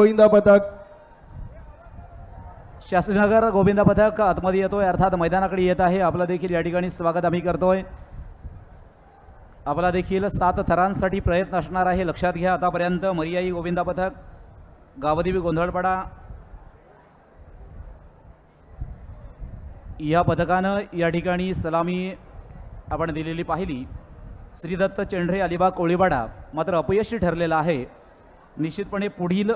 गोविंदा पथक शास्त्रीनगर गोविंदा पथक आतमध्ये येतोय अर्थात मैदानाकडे येत आहे. आपलं देखील या ठिकाणी स्वागत आम्ही करतोय. आपला देखील सात थरांसाठी प्रयत्न असणार आहे. लक्षात घ्या आतापर्यंत मरियाई गोविंदा पथक गावदेवी गोंधळपाडा. या पथकानं या ठिकाणी सलामी आपण दिलेली पाहिली. श्रीदत्त चेंढरे अलिबाग कोळीवाडा मात्र अपयशी ठरलेला आहे. निश्चितपणे पुढील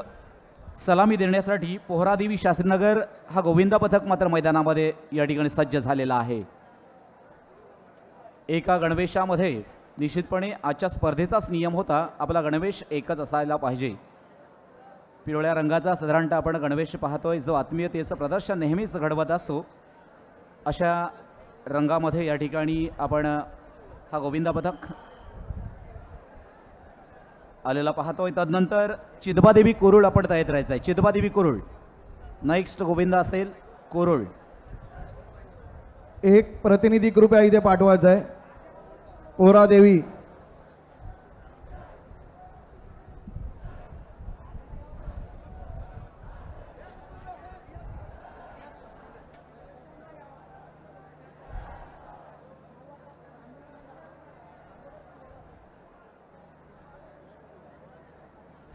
सलामी देण्यासाठी पोहरादेवी शास्त्रीनगर हा गोविंदा पथक मात्र मैदानामध्ये या ठिकाणी सज्ज झालेला आहे. एका गणवेशामध्ये निश्चितपणे आजच्या स्पर्धेचाच नियम होता आपला गणवेश एकच असायला पाहिजे. पिवळ्या रंगाचा साधारणतः आपण गणवेश पाहतोय जो आत्मीयतेचं प्रदर्शन नेहमीच घडवत असतो. अशा रंगामध्ये या ठिकाणी आपण हा गोविंदा पथक आलेला पाहतोय तदनंतर चिदबादेवी कोरुळ आपण तयार राहायचं आहे चिदबादेवी कोरुळ. नेक्स्ट गोविंदा असेल कोरुळ. एक प्रतिनिधी कृपया इथे पाठवायचा आहे ओरा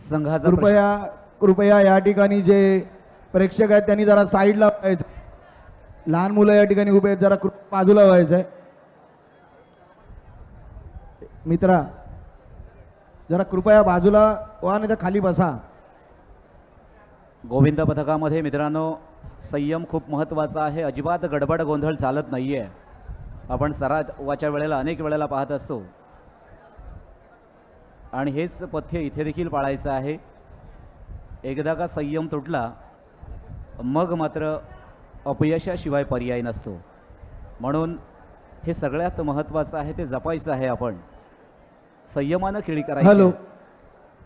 संघाचा कृपया कृपया या ठिकाणी जे प्रेक्षक आहेत त्यांनी जरा साईडला व्हायचं लहान मुलं या ठिकाणी उभे आहेत जरा बाजूला व्हायचं आहे मित्रा जरा कृपया बाजूला व्हा नाही तर खाली बसा. गोविंद पथकामध्ये मित्रांनो संयम खूप महत्त्वाचा आहे. अजिबात गडबड गोंधळ चालत नाही आहे आपण सरावाच्या वेळेला अनेक वेळेला पाहत असतो. आणि हेच पथ्य इथे देखील पाळायचं आहे. एकदा का संयम तुटला मग मात्र अपयशाशिवाय पर्याय नसतो. म्हणून हे सगळ्यात महत्त्वाचं आहे ते जपायचं आहे आपण. संयमानं खेळी करायची. हॅलो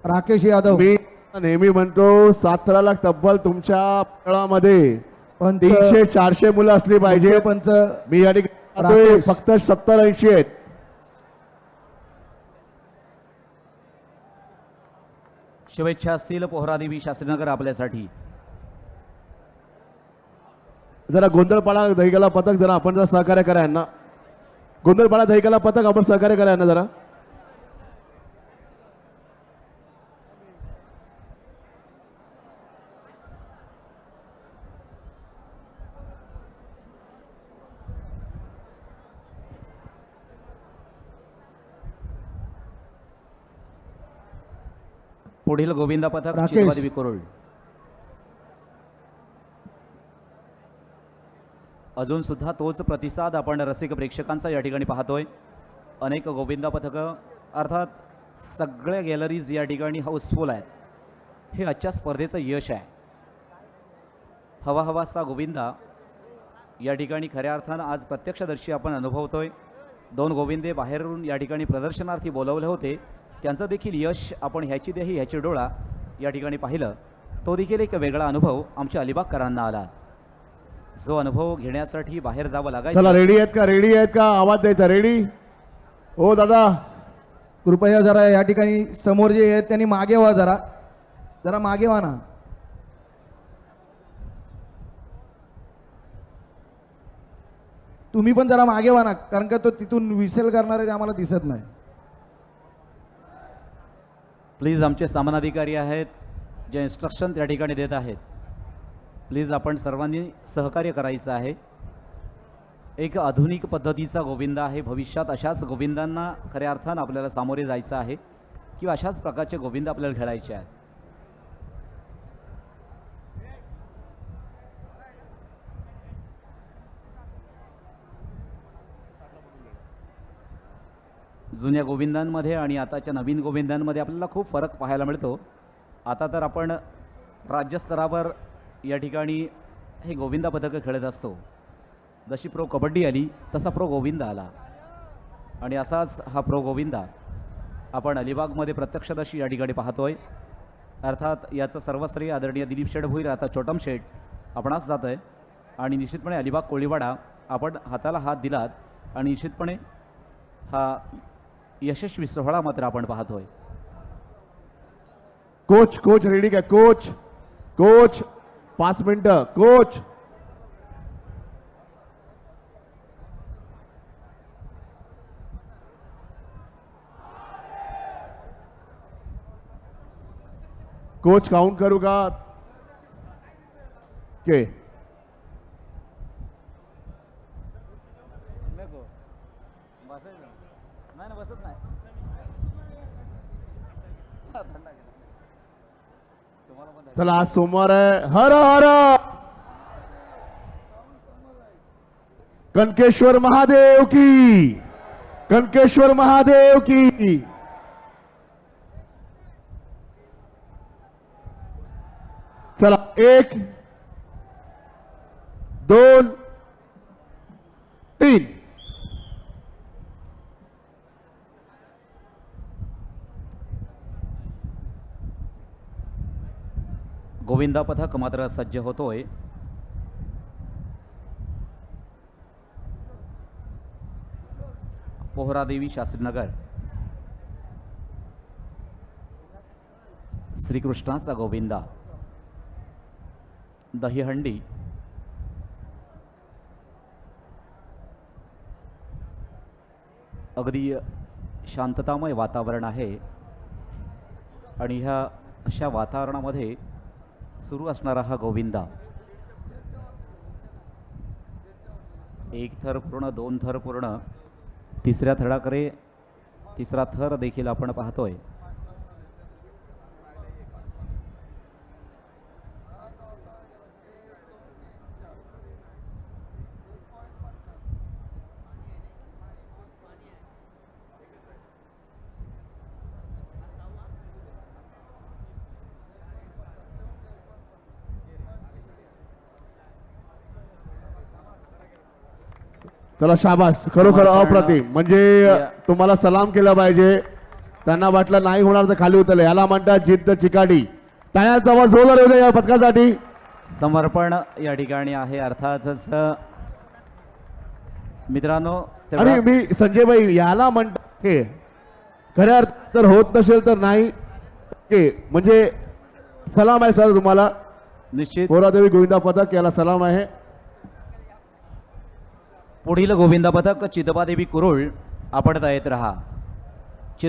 राकेश यादव. मी नेहमी म्हणतो साताराला तब्बल तुमच्या खेळामध्ये पंच तीनशे चारशे मुलं असली पाहिजे. पंच मी या ठिकाणी पाहतोय राकेश. फक्त सत्तर ऐंशी आहेत. शुभेच्छा असतील पोहरादेवी शास्त्रीनगर आपल्यासाठी. जरा गोंधळपाडा दहिकाला पथक जरा आपण जरा सहकार्य करा यांना. गोंधळपाडा दहिकाला पथक आपण सहकार्य करा यांना जरा. पुढील गोविंदा पथक राकेश. कुरुळ अजून सुद्धा तोच प्रतिसाद आपण रसिक प्रेक्षकांचा या ठिकाणी पाहतोय. अनेक गोविंदा पथकं अर्थात सगळ्या गॅलरीज या ठिकाणी हाऊसफुल आहेत. हे आजच्या स्पर्धेचं यश आहे. हवा हवासा गोविंदा या ठिकाणी खऱ्या अर्थानं आज प्रत्यक्षदर्शी आपण अनुभवतोय. दोन गोविंदे बाहेरून या ठिकाणी प्रदर्शनार्थी बोलवले होते. त्यांचं देखील यश आपण ह्याची देही ह्याची डोळा या ठिकाणी पाहिलं तो देखील एक वेगळा अनुभव आमच्या अलिबागकरांना आला. जो अनुभव घेण्यासाठी बाहेर जावं चला रेडी आहेत का? रेडी आहेत का? आवाज द्यायचा रेडी? हो दादा. कृपया जरा या ठिकाणी समोर जे आहेत त्यांनी मागे व्हा जरा. जरा मागे व्हा ना. तुम्ही पण जरा मागे व्हा ना कारण का तो तिथून विसेल करणारे ते आम्हाला दिसत नाही. प्लीज आमचे सामानाधिकारी आहेत जे इन्स्ट्रक्शन त्या ठिकाणी देत आहेत. प्लीज आपण सर्वांनी सहकार्य करायचं आहे. एक आधुनिक पद्धतीचा गोविंद आहे. भविष्यात अशाच गोविंदांना खऱ्या अर्थानं आपल्याला सामोरे जायचं आहे किंवा अशाच प्रकारचे गोविंद आपल्याला खेळायचे आहेत. जुन्या गोविंदांमध्ये आणि आताच्या नवीन गोविंदांमध्ये आपल्याला खूप फरक पाहायला मिळतो. आता तर आपण राज्यस्तरावर या ठिकाणी हे गोविंदा पथकं खेळत असतो. जशी प्रो कबड्डी आली तसा प्रो गोविंदा आला. आणि असाच हा प्रो गोविंदा आपण अलिबागमध्ये प्रत्यक्षदर्शी या ठिकाणी पाहतोय. अर्थात याचं सर्वश्रेय आदरणीय दिलीप शेठ भोईर आता छोटम शेठ आपणास जात आहे आणि निश्चितपणे अलिबाग कोळीवाडा आपण हाताला हात दिलात. आणि निश्चितपणे हा यशस्वी सोहळा मात्र आपण पाहतोय. कोच कोच रेडी काय कोच कोच पाच मिनिटं. कोच. कोच काउंट करू का? के चला आज सोमवार हर हर। कनकेश्वर महादेव की। कनकेश्वर महादेव की। चला, एक दोन तीन। गोविंदा पथक मात्र सज्ज होतोय. पोहरादेवी शास्त्रीनगर. श्रीकृष्णाचा गोविंदा. दहीहंडी. अगदी शांततामय वातावरण आहे. आणि ह्या अशा वातावरणामध्ये सुरू असणारा हा गोविंदा. एक थर पूर्ण दोन थर पूर्ण. तिसऱ्या थराकडे तिसरा थर देखील आपण पाहतोय. चला शाबास. खरोखर अप्रतिम. म्हणजे तुम्हाला सलाम केला पाहिजे. त्यांना वाटलं नाही होणार तर खाली उतरले. याला म्हणतात जिद्द चिकाटी. टाळ्यांचा आवाज जोरदार येऊ दे या पथकासाठी समर्पण या ठिकाणी आहे. अर्थातच मित्रांनो आणि तेवढाच- मी संजय भाई याला म्हणतात हे खऱ्या अर्थ तर होत नसेल तर नाही के. म्हणजे सलाम आहे सर तुम्हाला. निश्चित. पोरादेवी गोविंदा पथक याला सलाम आहे. पुढील गोविंदा पथक चिदबादेवी कुरुळ आपण येत रहा.